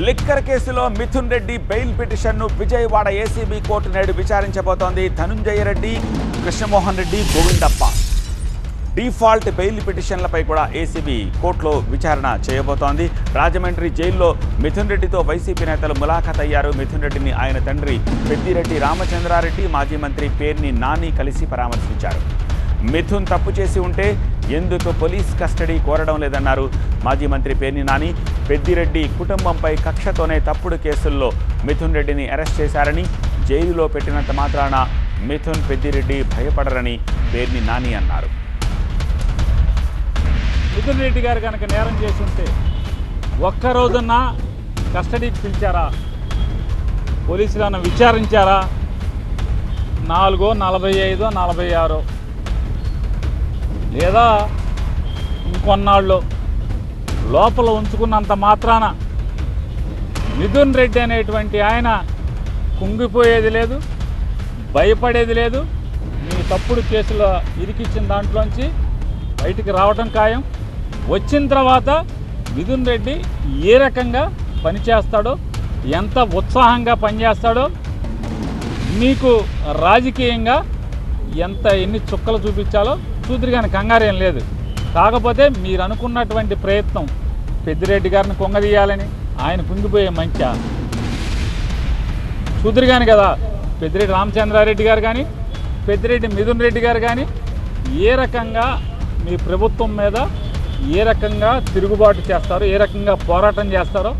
Liquor కేసులో Mithun Reddy bail పిటిషన్ను Vijayawada ACB court నేడు విచారించబోతోంది. ధనుంజయ రెడ్డి కృష్ణమోహన్ రెడ్డి గోవిందప్ప. డిఫాల్ట్ బెయిల్ పిటిషన్లపై కూడా ఏసీబీ కోర్టులో విచారణ చేయబోతోంది. రాజమండ్రి జైల్లో మిథున్ రెడ్డితో వైసీపీ నేతలు ములాఖత్ అయ్యారు. మిథున్ రెడ్డిని ఆయన తండ్రి పెద్దిరెడ్డి రామచంద్రారెడ్డి మాజీ మంత్రి పేర్ని నాని కలిసి పరామర్శించారు. మిథున్ తప్పు చేసి ఉంటే ఎందుకు పోలీస్ కస్టడీ కోరడం లేదన్నారు? మాజీ మంత్రి పేర్ని నాని పెద్దిరెడ్డి కుటుంబంపై కక్షతోనే తప్పుడు కేసుల్లో మిథున్ రెడ్డిని అరెస్ట్ చేశారని జైలులో పెట్టినంత మాత్రాన మిథున్ పెద్దిరెడ్డి భయపడరని పేర్ని నాని అన్నారు. మిథున్ రెడ్డి గారు కనుక నేరం చేసి ఉంటే ఒక్క రోజున కస్టడీకి పిలిచారా పోలీసులను విచారించారా? నాలుగో నలభై ఐదో నలభై ఆరో లేదా ఇంకొన్నాళ్ళు లోపల ఉంచుకున్నంత మాత్రాన మిథున్ రెడ్డి అనేటువంటి ఆయన కుంగిపోయేది లేదు భయపడేది లేదు. మీ తప్పుడు కేసులో ఇరికిచ్చిన దాంట్లోంచి బయటికి రావటం ఖాయం. వచ్చిన తర్వాత మిథున్ రెడ్డి ఏ రకంగా పనిచేస్తాడో ఎంత ఉత్సాహంగా పనిచేస్తాడో మీకు రాజకీయంగా ఎంత ఎన్ని చుక్కలు చూపించాలో చూద్దరు కానీ కంగారేం లేదు. కాకపోతే మీరు అనుకున్నటువంటి ప్రయత్నం పెద్దిరెడ్డి గారిని కొంగదీయాలని ఆయన కుంగిపోయే మంచ. చూద్దరు కదా పెద్దిరెడ్డి రామచంద్రారెడ్డి గారు కానీ పెద్దిరెడ్డి మిథున్ రెడ్డి గారు కానీ ఏ రకంగా మీ ప్రభుత్వం మీద ఏ రకంగా తిరుగుబాటు చేస్తారో ఏ రకంగా పోరాటం చేస్తారో